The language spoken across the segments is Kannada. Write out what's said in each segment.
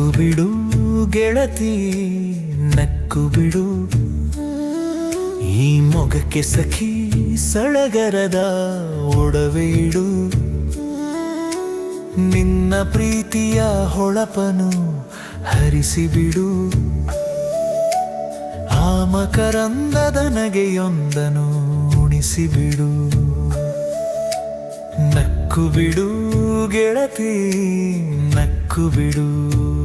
ಬಿಡು ಗೆಳತಿ, ನಕ್ಕು ಬಿಡು. ಈ ಮೊಗಕ್ಕೆ ಸಖಿ ಸಳಗರದ ಒಡವೆಯಿಡು ನಿನ್ನ ಪ್ರೀತಿಯ ಹೊಳಪನು ಹರಿಸಿಬಿಡು ಆ ಮಕರಂದದ ನಗೆಯೊಂದನು ಉಣಿಸಿಬಿಡು ನಕ್ಕು ಬಿಡು ಗೆಳತಿ, ನಕ್ಕು ಬಿಡು.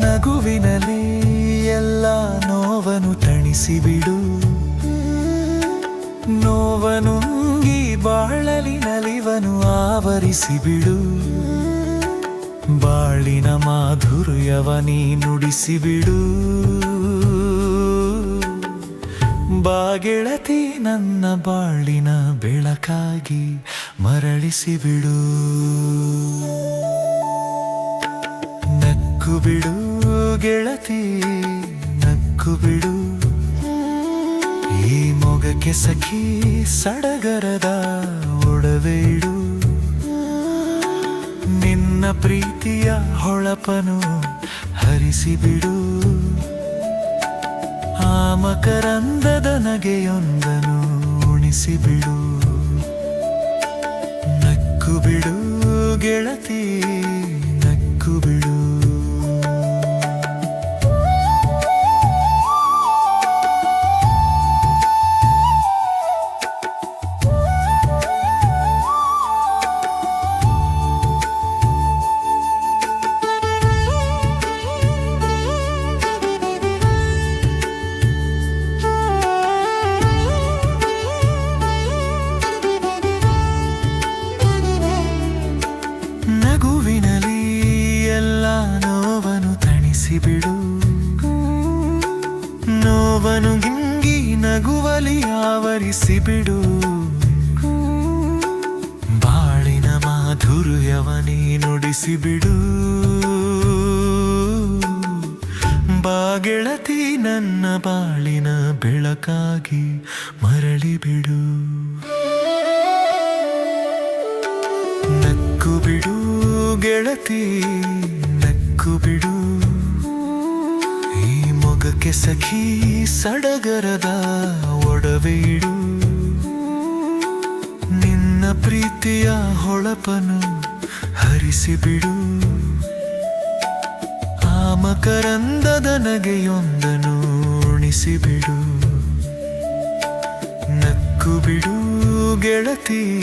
ನಗುವಿನಲ್ಲಿ ಎಲ್ಲ ನೋವನು ತಣಿಸಿಬಿಡು. ನೋವನುಂಗಿ ಬಾಳಲಿ ನಲಿವನು ಆವರಿಸಿಬಿಡು. ಬಾಳಿನ ಮಾಧುರ್ಯವನಿ ನುಡಿಸಿಬಿಡು. ಬಾಗೆಳತಿ ನನ್ನ ಬಾಳಿನ ಬೆಳಕಾಗಿ ಮರಳಿಸಿಬಿಡು. ನಕ್ಕು ಬಿಡು ಗೆಳತಿ, ನಕ್ಕು ಬಿಡು. ಈ ಮೊಗಕ್ಕೆ ಸಖಿ ಸಡಗರದ ಒಡವೆಡು ನಿನ್ನ ಪ್ರೀತಿಯ ಹೊಳಪನು ಹರಿಸಿಬಿಡು ಆ ಮಕರಂದದ ನಗೆಯೊಂದನು ಉಣಿಸಿಬಿಡು ನಕ್ಕು ಬಿಡು ಗೆಳತಿ. ನೋವನು ಹಿಂಗಿ ನಗುವಲಿ ಆವರಿಸಿಬಿಡು ಬಾಳಿನ ಮಾಧುರ್ಯವನೇ ನುಡಿಸಿಬಿಡು ಬಾಗೆಳತಿ ನನ್ನ ಬಾಳಿನ ಬೆಳಕಾಗಿ ಮರಳಿಬಿಡು ನಕ್ಕು ಬಿಡು ಗೆಳತಿ, ನಕ್ಕು ಬಿಡು. ಮೊಗಕ್ಕೆ ಸಖಿ ಸಡಗರದ ಒಡವೇಡು ನಿನ್ನ ಪ್ರೀತಿಯ ಹೊಳಪನು ಹರಿಸಿಬಿಡು. ಆ ಮಕರಂದದ ನಗೆಯೊಂದನು ಉಣಿಸಿಬಿಡು. ನಕ್ಕು ಬಿಡು ಗೆಳತಿ.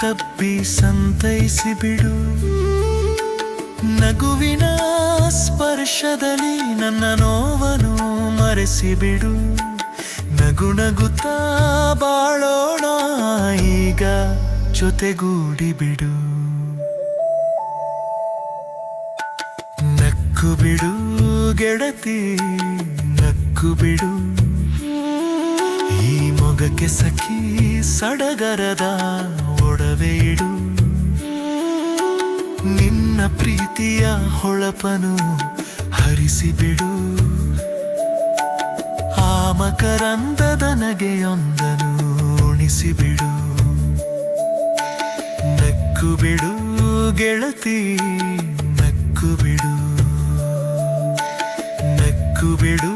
ತಪ್ಪಿ ಸಂತೈಸಿಬಿಡು. ನಗುವಿನ ಸ್ಪರ್ಶದಲ್ಲಿ ನನ್ನ ನೋವನ್ನು ಮರೆಸಿಬಿಡು. ನಗು ನಗುತ್ತಾ ಬಾಳೋಣ, ಈಗ ಜೊತೆಗೂಡಿ ಬಿಡು ನಕ್ಕು ಬಿಡು ಗೆಳತಿ ನಕ್ಕು ಬಿಡು ಈ ಮೊಗಕ್ಕೆ ಸಖಿ ಸಡಗರದ ಇಡು. ನಿನ್ನ ಪ್ರೀತಿಯ ಹೊಳಪನು ಹರಿಸಿಬಿಡು. ಆ ಮಕರಂದದ ನಗೆಯೊಂದನು ಉಣಿಸಿಬಿಡು. ನಕ್ಕು ಬಿಡು ಗೆಳತಿ ನಕ್ಕು ಬಿಡು ನಕ್ಕು ಬಿಡು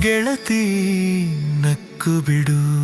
ಗೆಳತಿ ನಕ್ಕು ಬಿಡು